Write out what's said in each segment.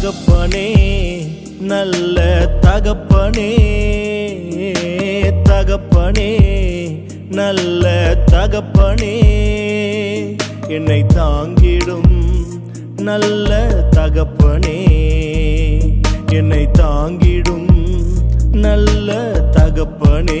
தகப்பனே நல்ல தகப்பனே தகப்பனே நல்ல தகப்பனே. என்னை தாங்கிடும் நல்ல தகப்பனே என்னை தாங்கிடும் நல்ல தகப்பனே.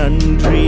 நன்றி